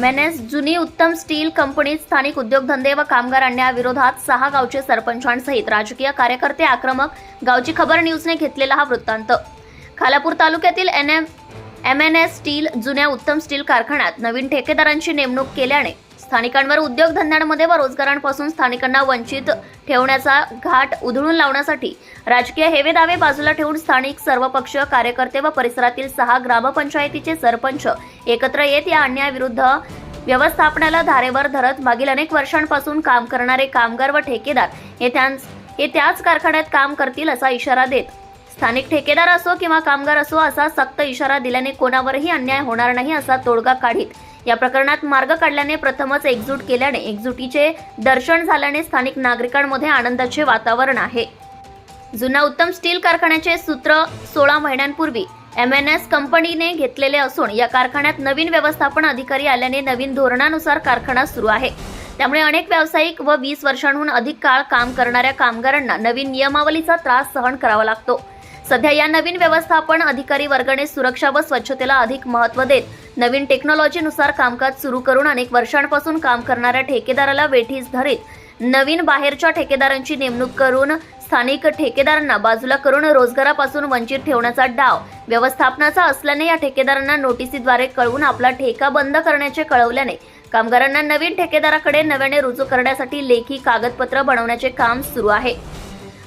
M N S जुनी उत्तम steel कंपनीत स्थानिक उद्योगधंदे व कामगार आणण्याविरोधात सहा गावचे सरपंचांसहित राजकीय कार्यकर्ते आक्रमक गावची खबर न्यूजने घेतलेला हा वृत्तांत. खालापूर तालुक्यातील N M M N S steel जुन्या उत्तम स्टील कारखान्यात नवीन ठेकेदारांची नेमणूक केल्याने स्थानिकांवर उद्योगधंद्यांमध्ये व रोजगारांपासून स्थानिकांना वंचित ठेवण्याचा घाट उधळून लावण्यासाठी राजकीय हेवेदावे बाजूला ठेवून स्थानिक सर्वपक्षीय कार्यकर्ते व परिसरातील सहा ग्रामपंचायतीचे सरपंच एकत्र येत या अन्यायाविरुद्ध व्यवस्थापनाला धारेवर धरत मागील अनेक वर्षांपासून काम करणारे कामगार व ठेकेदार हे त्यांच हे त्याच कारखान्यात काम करतील असा इशारा देत. स्थानिक ठेकेदार असो किंवा कामगार असो असा सक्त इशारा दिल्याने कोणावरही अन्याय होणार नाही असा तोडगा काढीत या प्रकरणात मार्ग काढल्याने प्रथमच एकजूट केल्याने एकजुटीचे दर्शन झाल्याने स्थानिक नागरिकांमध्ये आनंदाचे वातावरण आहे. जुना उत्तम स्टील कारखान्याचे सूत्र सोळा महिन्यांपूर्वी एम एन एस कंपनीने घेतलेले असून या कारखान्यात नवीन व्यवस्थापन अधिकारी आल्याने नवीन धोरणानुसार कारखाना सुरू आहे. त्यामुळे अनेक व्यावसायिक व वीस वर्षांहून अधिक काळ काम करणाऱ्या कामगारांना नवीन नियमावलीचा त्रास सहन करावा लागतो. सध्या या नवीन व्यवस्थापन अधिकारी वर्गाने सुरक्षा व स्वच्छतेला अधिक महत्त्व देत नवीन टेक्नॉलॉजीनुसार कामकाज सुरू करून अनेक वर्षांपासून काम करणाऱ्या ठेकेदाराला वेठीस धरीत नवीन बाहेरच्या ठेकेदारांची नेमणूक करून स्थानिक ठेकेदारांना बाजूला करून रोजगारापासून वंचित ठेवण्याचा डाव व्यवस्थापनाचा असल्याने या ठेकेदारांना नोटिसीद्वारे कळवून आपला ठेका बंद करण्याचे कळवल्याने कामगारांना नवीन ठेकेदाराकडे नव्याने रुजू करण्यासाठी लेखी कागदपत्र बनवण्याचे काम सुरू आहे.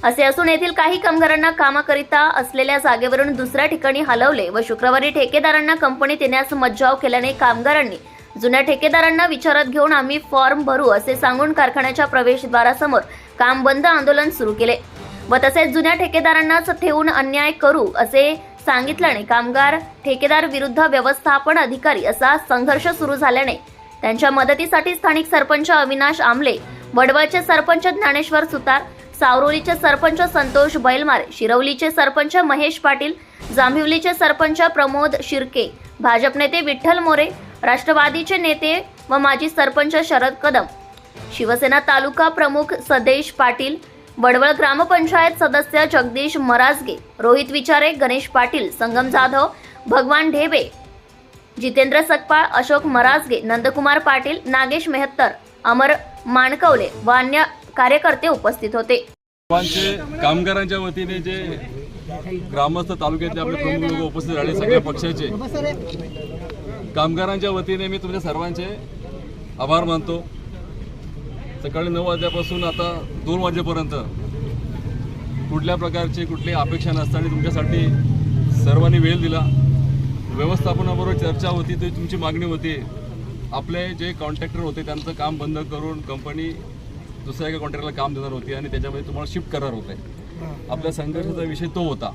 असे असून येथील काही कामगारांना कामाकरिता असलेल्या जागेवरून दुसऱ्या ठिकाणी हलवले व शुक्रवारी ठेकेदारांना कंपनीत येण्यास मज्जाव केल्याने कामगारांनी जुन्या ठेकेदारांना विचारात घेऊन आम्ही फॉर्म भरू असे सांगून कारखान्याच्या प्रवेशद्वारासमोर काम बंद आंदोलन सुरू केले व तसेच जुन्या ठेकेदारांनाच ठेवून अन्याय करू असे सांगितल्याने कामगार ठेकेदार विरुद्ध व्यवस्थापन अधिकारी असा संघर्ष सुरू झाल्याने त्यांच्या मदतीसाठी स्थानिक सरपंच अविनाश आमले वडवळचे सरपंच ज्ञानेश्वर सुतार सावरोलीचे सरपंच संतोष बैलमार शिरवलीचे सरपंच महेश पाटील जांभिवलीचे सरपंच प्रमोद शिर्के भाजप नेते विठ्ठल मोरे राष्ट्रवादीचे नेते व माजी सरपंच शरद कदम. शिवसेना तालुका प्रमुख सदेश पाटील वडवळ ग्रामपंचायत सदस्य जगदीश मराजगे रोहित विचारे गणेश पाटील संगम जाधव भगवान ढेबे जितेंद्र सकपाळ अशोक मराजगे नंदकुमार पाटील नागेश मेहत्तर अमर माणकवले व अन्य कार्यकर्ते उपस्थित होते. सर्वांचे कामगारांच्या वतीने जे ग्रामस्थ तालुक्यातले आपले प्रमुख लोक उपस्थित राहिले सगळ्या पक्षाचे. कामगारांच्या वतीने मी तुमच्या सर्वांचे आभार मानतो. सकाळी नऊ वाजल्यापासून आता दोन वाजेपर्यंत कुठल्या प्रकारची कुठली अपेक्षा नसताना तुमच्यासाठी सर्वांनी वेळ दिला. व्यवस्थापनाबरोबर चर्चा होती ती तुमची मागणी होती. आपले जे कॉन्ट्रॅक्टर होते त्यांचं काम बंद करून कंपनी दुसऱ्या एका कॉन्ट्रॅक्टरला काम देणार होती आणि त्याच्यामध्ये तुम्हाला शिफ्ट करणार होते. आपल्या संघर्षाचा विषय तो होता.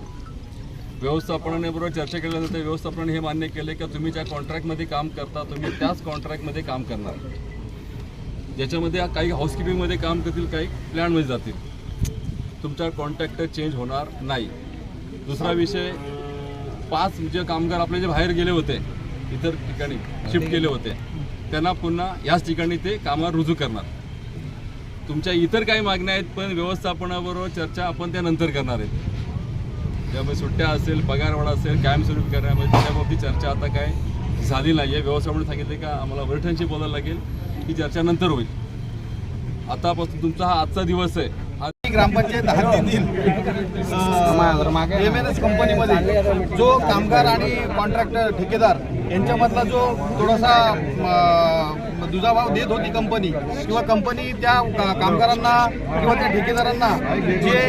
व्यवस्थापनाने बरोबर चर्चा केल्यानंतर व्यवस्थापनाने हे मान्य केले की तुम्ही ज्या कॉन्ट्रॅक्टमध्ये काम करता तुम्ही त्याच कॉन्ट्रॅक्टमध्ये काम करणार. ज्याच्यामध्ये काही हाऊसकीपिंगमध्ये काम करतील काही प्लॅनमध्ये जातील. तुमचा कॉन्ट्रॅक्टर चेंज होणार नाही. दुसरा विषय पाच जे कामगार आपले जे बाहेर गेले होते इतर ठिकाणी शिफ्ट केले होते त्यांना पुन्हा याच ठिकाणी ते कामावर रुजू करणार. तुमच्या इतर काही मागण्या आहेत पण व्यवस्थापनाबरोबर चर्चा आपण त्यानंतर करणार आहेत. त्यामुळे सुट्ट्या असेल पगारवाढ असेल कायमस्वरूपी करण्यामध्ये त्या बाबतीत चर्चा आता काय झाली नाही आहे व्यवस्थापन सांगितले का आम्हाला वरिष्ठांशी बोलायला लागेल ही चर्चा नंतर होईल. आतापासून तुमचा हा आजचा दिवस आहे. ग्रामपंचायत हद्दीतील एम एन एस कंपनीमध्ये जो कामगार आणि कॉन्ट्रॅक्टर ठेकेदार यांच्यामधला जो थोडासा दुजाभाव देत होती कंपनी किंवा कंपनी त्या कामगारांना किंवा त्या ठेकेदारांना जे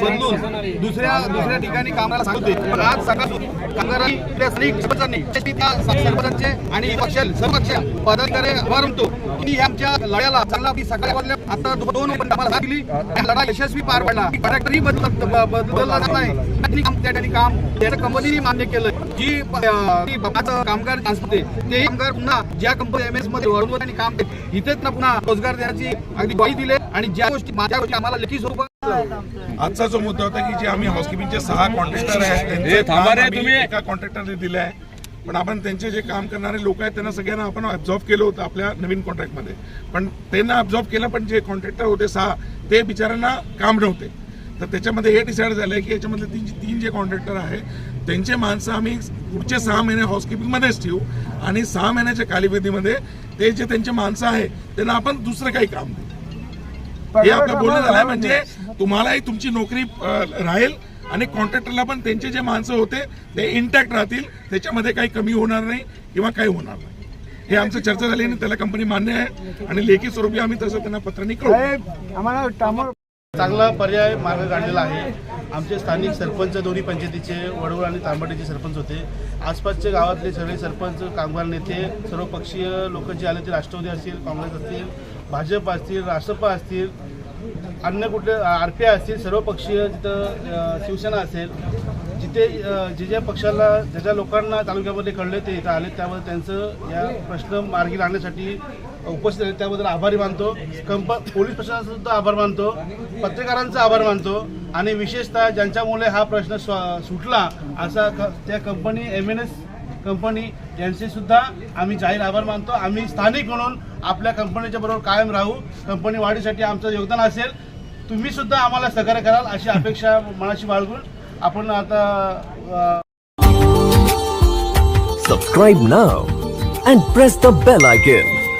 बदलून दुसऱ्या दुसऱ्या ठिकाणी कामाला सांगते पण आज सकाळ कामगारांनी त्या स्थानिक सरपंचांनी त्या सरपंचांचे आणि पक्ष सर्व पक्ष पदाधिकारी आभार की आमच्या लढ्याला चांगला आपली सकाळी वाजल्या आता दोन पण आम्हाला साथ आणि लढा यशस्वी पार पडला. कॉन्ट्रॅक्टरही बदल ब- बदलला जात नाही. काम त्या ठिकाणी काम त्याचं कंपनीने मान्य केलं जी कामगार ते कामगार पुन्हा ज्या कंपनी एम एसमध्ये काम केलं इथेच ना पुन्हा रोजगार देण्याची अगदी ग्वाही दिले आणि ज्या गोष्टी माझ्या गोष्टी आम्हाला लेखी स्वरूपात आजचा जो मुद्दा होता की जे आम्ही हाऊसकीपिंगचे सहा कॉन्ट्रॅक्टर आहेत हे तुम्ही. एका कॉन्ट्रॅक्टरने दिलं आहे पण आपण त्यांचे जे काम करणारे लोक आहेत त्यांना सगळ्यांना आपण ऑब्झॉर्व केलं होतं आपल्या नवीन कॉन्ट्रॅक्टमध्ये पण त्यांना ऑब्झॉर्व केलं पण जे कॉन्ट्रॅक्टर होते सहा ते बिचाऱ्यांना काम नव्हते. तर त्याच्यामध्ये हे डिसाईड झालं आहे की याच्यामधले तीन तीन जे कॉन्ट्रॅक्टर आहे त्यांचे माणसं आम्ही पुढचे सहा महिने हाऊसकीपिंगमध्येच ठेवू. आणि सहा महिन्याच्या कालावधीमध्ये ते जे त्यांचे माणसं आहे त्यांना आपण दुसरं काही काम देऊ. हे आपलं बोलणं झालं म्हणजे तुम्हालाही तुमची नोकरी राहील आणि कॉन्ट्रॅक्टरला पण त्यांचे जे माणसं होते ते इंटॅक्ट राहतील. त्याच्यामध्ये काही कमी होणार नाही किंवा काही होणार नाही. हे आमचं चर्चा झाली आणि त्याला कंपनी मान्य आहे. आणि लेखी स्वरूपी आम्ही तसं त्यांना पत्रांनी कळू आम्हाला चांगला पर्याय मार्ग काढलेला आहे. आमचे स्थानिक सरपंच दोन्ही पंचायतीचे वडवळ आणि तांबडेचे सरपंच होते. आसपासच्या गावातले सगळे सरपंच कामगार नेते सर्व पक्षीय लोक जे आले ते राष्ट्रवादी असतील काँग्रेस असतील भाजप असतील राष्ट्रपा असतील अन्य कुठले आर पी आय असतील सर्व पक्षीय जिथं शिवसेना असेल जिथे जे ज्या पक्षाला ज्या ज्या लोकांना तालुक्यामध्ये कळले ते इथं आले त्यामध्ये त्यांचं या प्रश्न मार्गी लागण्यासाठी उपस्थित आहे त्याबद्दल आभारी मानतो. कंप पोलीस प्रशासनाचा सुद्धा आभार मानतो. पत्रकारांचा आभार मानतो. आणि विशेषतः ज्यांच्यामुळे हा प्रश्न सुटला असा क- त्या company M N S company यांचे सुद्धा आम्ही जाहीर आभार मानतो. आम्ही स्थानिक म्हणून आपल्या कंपनीच्या बरोबर कायम राहू. कंपनी वाढीसाठी आमचं योगदान असेल. तुम्ही सुद्धा आम्हाला सहकार्य कराल अशी अपेक्षा मनाशी बाळगून आपण आता subscribe now and press the bell bell.